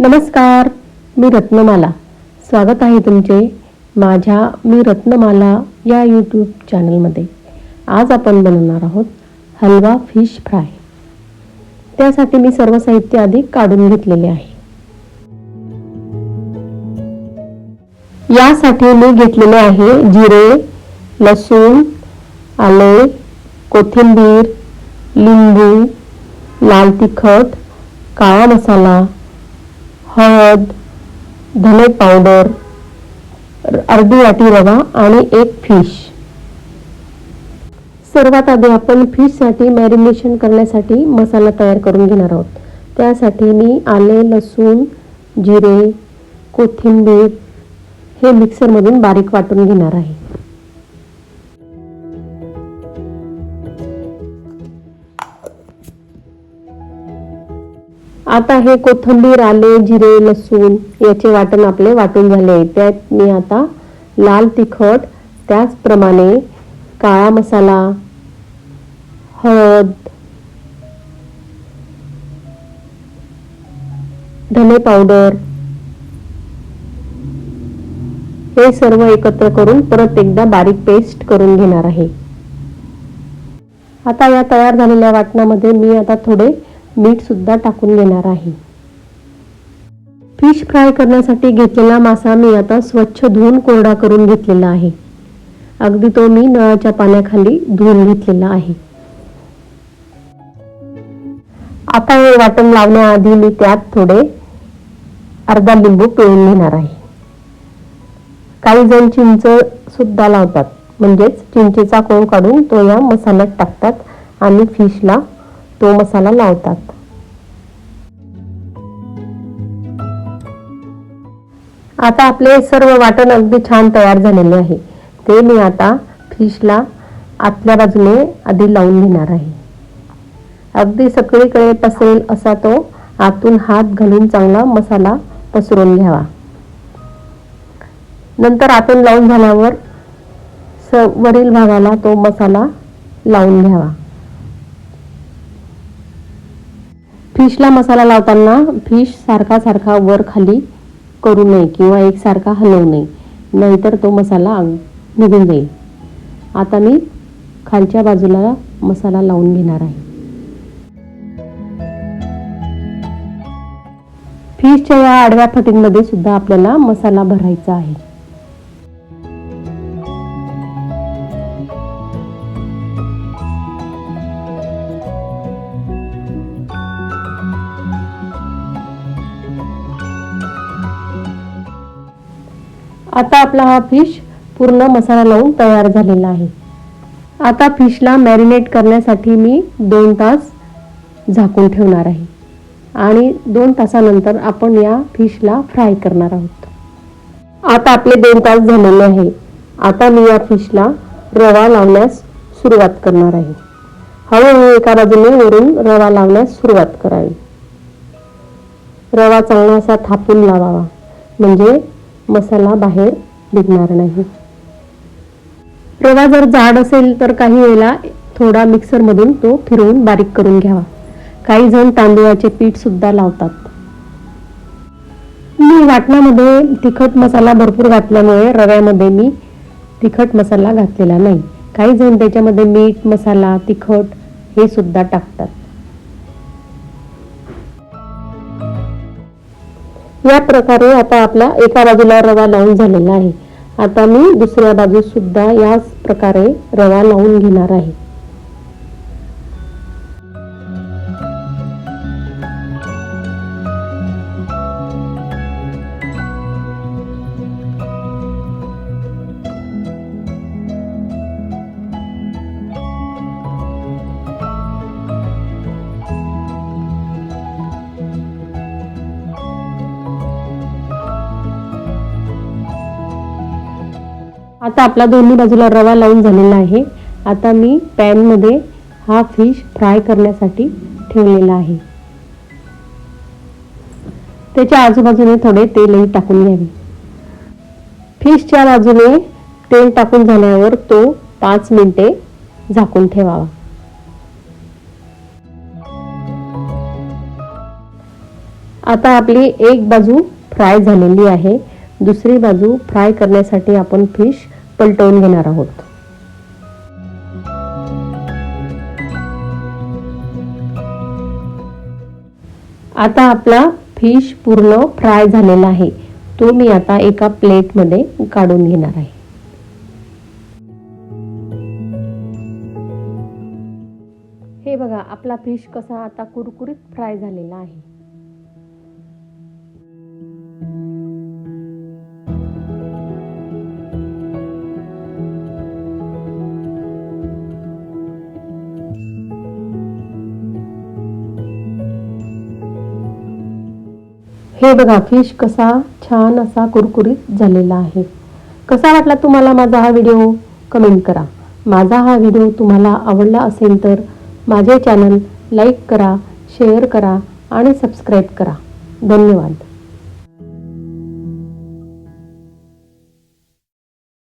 नमस्कार मी रत्नमाला. स्वागत आहे तुमचे माझ्या मी रत्नमाला या यूट्यूब चॅनलमध्ये आज आपण बनवणार आहोत हलवा फिश फ्राय त्यासाठी मी सर्व साहित्य आधी काढून घेतलेले आहे. यासाठी मी घेतलेले आहे जिरे लसूण आले कोथिंबीर लिंबू लाल तिखट काळा मसाला हळद धने पावडर अर्धी वाटी रवा आणि एक फिश. सर्वात आधी आपण फिशसाठी मॅरिनेशन करण्यासाठी मसाला तयार करून घेणार आहोत. त्यासाठी मी आले लसूण जिरे कोथिंबीर हे मिक्सरमधून बारीक वाटून घेणार आहे. आता हे कोथिंबीर आले जिरे लसूण याचे वाटण आपले वाटून झाले. त्यात मी आता लाल तिखट त्याचप्रमाणे काळा मसाला हळद धने पावडर हे सर्व एकत्र करून परत एकदा बारीक पेस्ट करून घेणार आहे. आता या तयार झालेल्या वाटणामध्ये मी आता थोडे मीठ सुद्धा टाकून घेणार आहे. फिश फ्राय करण्यासाठी घेतलेला मासा मी आता स्वच्छ धुवून कोरडा करून घेतलेला आहे. अगदी तो मी नळाच्या पाण्याखाली धुवून घेतलेला आहे. आता हे वाटण लावण्याआधी मी त्यात थोडे अर्धा लिंबू पिळून घेणार आहे. काही जण चिंच सुद्धा लावतात. म्हणजेच चिंचेचा कोळ काढून तो या मसाल्यात टाकतात आणि फिशला तो मसाला लावतात. आता आपले सर्व वाटण अगदी छान तयार झालेले आहे. ते मी आता फिशला आतल्या बाजूने आधी लावून घेणार आहे. अगदी सगळीकडे पसरेल असा तो आतून हात घालून चांगला मसाला पसरून घ्यावा. नंतर आतून लावून झाल्यावर स वरील भागाला तो मसाला लावून घ्यावा. फिशला मसाला लावताना फिश सारखा सारखा वर खाली करू नये किंवा एकसारखा हलवू नये. नाहीतर तो मसाला निघून जाईल. आता मी खालच्या बाजूला मसाला लावून घेणार आहे. फिशच्या या आडव्या फटींमध्ये सुद्धा आपल्याला मसाला भरायचा आहे. आता आपला हा फिश पूर्ण मसाला लावून तयार झालेला आहे. आता फिशला मॅरिनेट करण्यासाठी मी दोन तास झाकून ठेवणार आहे. आणि दोन तासानंतर आपण या फिशला फ्राय करणार आहोत. आता आपले दोन तास झालेले आहे. आता मी या फिशला रवा लावण्यास सुरुवात करणार आहे. हळूहळू एका बाजूने वरून रवा लावण्यास सुरुवात करावी. रवा चांगला असा थापून लावावा. म्हणजे मसाला बाहेर निघणार नाही. रवा जर जाड असेल तर काही वेळेला थोडा मिक्सरमधून तो फिरवून बारीक करून घ्यावा. काही जण तांदूळाचे पीठ सुद्धा लावतात. मी वाटणामध्ये तिखट मसाला भरपूर घातल्यामुळे रव्यामध्ये मी तिखट मसाला घातलेला नाही. काही जण त्याच्यामध्ये मीठ मसाला तिखट हे सुद्धा टाकतात. या प्रकारे आता आपला एका बाजूला रवा लावून झालेला आहे. आता मी दुसऱ्या बाजूसुद्धा याच प्रकारे रवा लावून घेणार आहे. आता आपला दोन्ही बाजूला रवा लावून झालेला आहे. आता मी पॅनमध्ये हा फिश फ्राय करण्यासाठी ठेवलेला आहे. त्याच्या आजूबाजूने थोडे तेलही टाकून घ्यावे. फिशच्या बाजूने तेल टाकून झाल्यावर तो पाच मिनिटे झाकून ठेवावा. आता आपली एक बाजू फ्राय झालेली आहे. दुसरी बाजू फ्राय करण्यासाठी आपण फिश पलटवून घेणार आहोत. आता आपला फिश पूर्ण फ्राय झालेला आहे. तो मी आता एका प्लेटमध्ये काढून घेणार आहे. हे बघा आपला फिश कसा आता कुरकुरीत फ्राय झालेला आहे. हे बघा फिश कसा छान असा कुरकुरीत झालेला आहे. कसा वाटला तुम्हाला माझा हा व्हिडिओ? कमेंट करा. माझा हा व्हिडिओ तुम्हाला आवडला असेल तर माझे चॅनल लाईक करा शेअर करा आणि सबस्क्राईब करा. धन्यवाद.